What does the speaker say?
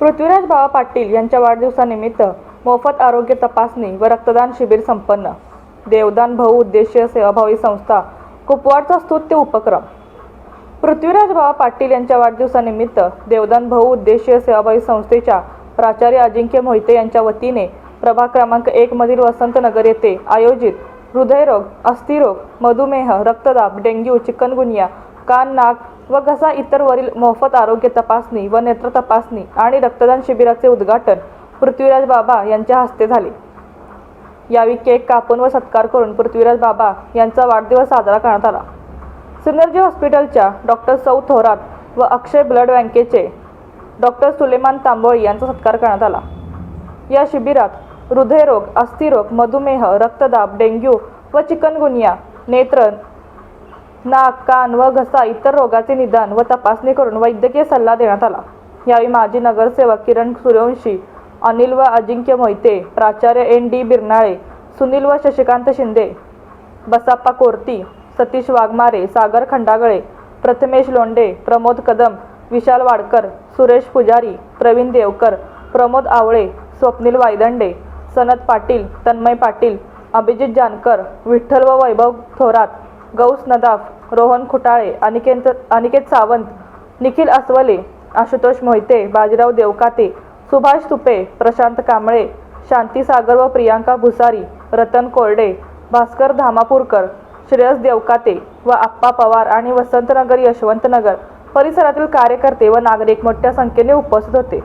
पृथ्वीराज बाबा पाटील यांच्या वाढदिवसानिमित्त मोफत आरोग्य तपासणी व रक्तदान शिबिर संपन्न. देवदान बहुउद्देशीय सेवाभावी संस्था कुपवाडचा स्तुत्य उपक्रम. पृथ्वीराज बाबा पाटील यांच्या वाढदिवसानिमित्त देवदान बहुउद्देशीय सेवाभावी संस्थेच्या प्राचार्य अजिंक्य मोहिते यांच्या वतीने प्रभाग क्रमांक एक मधील वसंतनगर येथे आयोजित हृदयरोग अस्थिरोग मधुमेह रक्तदाब डेंग्यू चिकनगुनिया कान नाक व घसा इतर वरील मोफत आरोग्य तपासणी व नेत्र तपासणी आणि रक्तदान शिबिराचे उद्घाटन पृथ्वीराज बाबा यांच्या हस्ते झाले. यावेळी केक कापून व सत्कार करून पृथ्वीराज बाबा यांचा वाढदिवस साजरा करण्यात आला. सिनर्जी हॉस्पिटलच्या डॉक्टर सौ थोरात व अक्षय ब्लड बँकेचे डॉक्टर सुलेमान तांबोळी यांचा सत्कार करण्यात आला. या शिबिरात हृदयरोग अस्थिरोग मधुमेह रक्तदाब डेंग्यू व चिकनगुनिया नेत्र नाक कान व घसा इतर रोगाचे निदान व तपासणी करून वैद्यकीय सल्ला देण्यात आला. यावेळी माजी नगरसेवक किरण सूर्यवंशी अनिल व अजिंक्य मोहिते प्राचार्य एन डी बिरनाळे सुनील व शशिकांत शिंदे बसाप्पा कोर्ती सतीश वाघमारे सागर खंडागळे प्रथमेश लोंडे प्रमोद कदम विशाल वाडकर सुरेश पुजारी प्रवीण देवकर प्रमोद आवळे स्वप्नील वायदंडे सनत पाटील तन्मय पाटील अभिजित जानकर विठ्ठल व वैभव थोरात गौस नदाफ रोहन खुटाळे अनिकेत अनिकेत सावंत निखिल अस्वले आशुतोष मोहिते बाजीराव देवकाते सुभाष तुपे प्रशांत कांबळे शांती सागर व प्रियांका भुसारी रतन कोरडे भास्कर धामापूरकर श्रेयस देवकाते व आप्पा पवार आणि वसंतनगर यशवंतनगर परिसरातील कार्यकर्ते व नागरिक मोठ्या संख्येने उपस्थित होते.